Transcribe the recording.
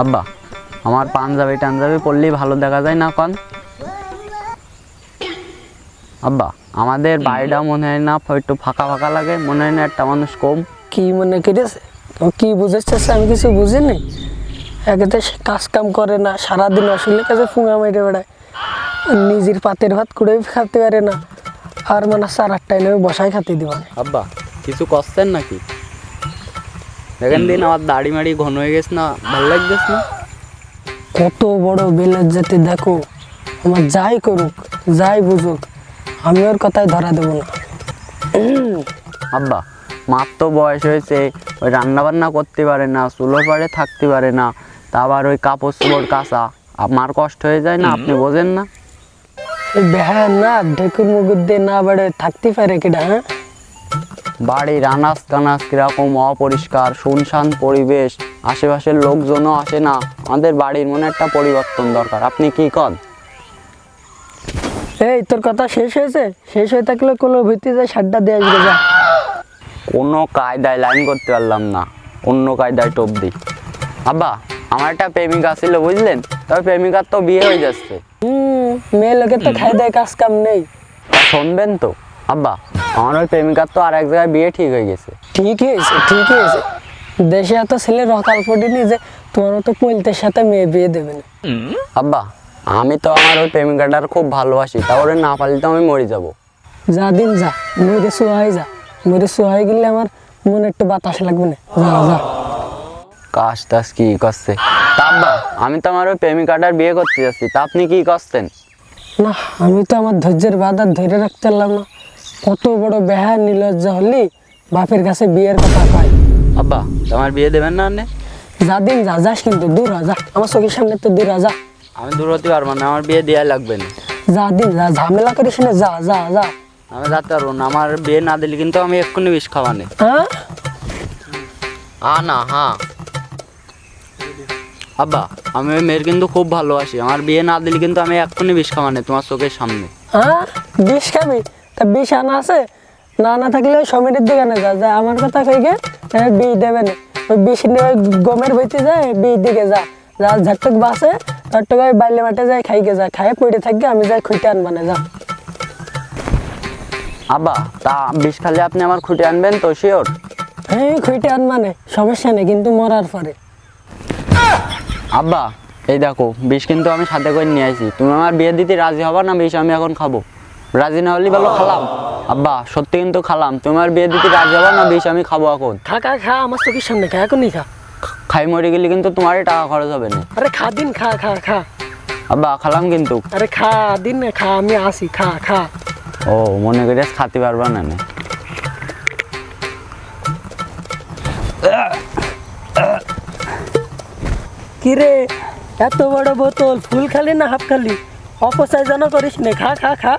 আব্বা আমার পাঞ্জাবি টাঞ্জাবি পরলেই ভালো দেখা যায় না কন? আব্বা আমাদের বাড়িটা মনে হয় না একটু ফাঁকা ফাঁকা লাগে মনে হয় না একটা মানুষ কম। কি মনে করেছে কি বুঝেছে আমি কিছু বুঝিনি। একেতে কাজ কাম করে না সারাদিন অসুলের কাছে ফুঙা মেরে বেড়ায়। নিজের পাতের ভাত কুড়ে খাতে পারে না। আর মানে চার আটটায় নেবে বসায় খাতে দিব আব্বা কিছু করছেন নাকি? দেখেন দিন আমার দাড়ি মাড়ি ঘন হয়ে গেছে না ভালো লাগতেছে না। কত বড় বেলের জাতি দেখো আমার যাই করুক যাই বুঝুক আমি ওর কথায় ধরা দেবো না। আব্বা মার তো বয়স হয়েছে ওই রান্না বান্না করতে পারে না চুলো পাড়ে থাকতে পারে না তা আবার ওই কাপড় চোপড় কাঁচা আমার কষ্ট হয়ে যায় না আপনি বোঝেন না। বেহায় না ঢেকুর মুগুর দিয়ে না বেড়ে থাকতে পারে কিনা হ্যাঁ? বাড়ির আনাজ কানাজ কীরকম অপরিষ্কার শুনশান পরিবেশ আশেপাশের লোকজনও আসে না। আমাদের বাড়ির মনে একটা পরিবর্তন দরকার। আপনি কি কন? এই তোর কথা শেষ হয়েছে? শেষ হয়ে থাকলে কোনো ভিত্তি যায় সারটা দিয়ে আসবে যা। কোনো কায়দায় লাইন করতে পারলাম না। অন্য কায়দায় টোপ দিই। আব্বা আমার একটা প্রেমিকা ছিল বুঝলেন? তবে প্রেমিকার তো বিয়ে হয়ে যাচ্ছে। হুম মেয়ে লোকের তো খাই দেয় কাজ কাম নেই। শুনবেন তো। আব্বা আমার ওই প্রেমিকার তো আর এক জায়গায় বিয়ে ঠিক হয়ে গেছে। ঠিকই হয়েছে ঠিকই হয়েছে। দেশে এত ছেলে রকাল ফোটেনি যে তোমার তো পৈলতের সাথে মেয়ে বিয়ে দেবে না। আব্বা আমি তো আমার ওই প্রেমিকাটার খুব ভালোবাসি তা ওরে না পারলে তো আমি মরে যাব। যা দিন যা মরে সোহাই যা। মরে সোহাই গেলে আমার মনে একটু বাতাস লাগবে না। যা যা। কাজ টাজ কি করছে? তা আব্বা আমি তো আমার ওই প্রেমিকাটার বিয়ে করতে যাচ্ছি তা আপনি কি করছেন? না আমি তো আমার ধৈর্যের বাধা ধরে রাখতে পারলাম না। কত বড় বেহা নিলজ্জা হলি বাপের কাছে বিয়ের কথা কয়। আব্বা তোমার বিয়ে দেবেন না আনে যা দিন যা যাস কিন্তু দূর যা। আমার চোখের সামনে তো দূর যা। আমি দূর হতে পারব না আমার বিয়ে দেওয়া লাগবে না। যা দিন যা ঝামেলা করিস না যা যা যা। আমি যেতে পারব না আমার বিয়ে না দিলে কিন্তু আমি এক্ষুনি বিষ খাওয়ানে হ্যাঁ? হ্যাঁ না হ্যাঁ। আব্বা আমি ওই মেয়ের কিন্তু খুব ভালোবাসি আমার বিয়ে না দিলে কিন্তু আমি এক্ষুনি বিষ খাওয়ানে তোমার চোখের সামনে। হ্যাঁ? বিষ খাবি? বিষ আনা আছে না না থাকলে সমিতির দোকানে যা যা আমার কথা কই গে হ্যাঁ, বিষ দেবে না। ওই বিষ নিয়ে গমের বইতে যায় বিষ দিকে যা। যা ঝটক বাসে তার ওই বাইলে মাঠে যায় খাইকে যা খাই পড়ে থাকবে আমি যাই খুঁটে আনবানে যা। আব্বা তা বিষ খালে আপনি আমার খুঁটে আনবেন তো শিওর হ্যাঁ খুঁটে আনবানে সমস্যা নেই কিন্তু মরার পরে। আব্বা এই দেখো বিষ কিন্তু আমি সাথে করে নিয়ে আসি তুমি আমার বিয়ে দিতে রাজি হবা না বিষ আমি এখন খাব? রাজি না হলে বলো খালাম। আব্বা সত্যি কিন্তু খালাম। তোমার বিয়ে দিতে রাজি হবা না বিষ আমি খাব এখন। খা খা খা আমার চোখের সামনে খা এখনই খা। খাই মরে গেলে কিন্তু তোমারই টাকা খরচ হবে না। আরে খা দিন খা খা খা। আব্বা খালাম কিন্তু। আরে খা দিন না খা আমি আসি খা খা। ও মনে করে খাতে পারবা না না। কিরে এত বড় বোতল ফুল খালি না হাফ খালি? অপচয় যেন করিস নে খা খা খা।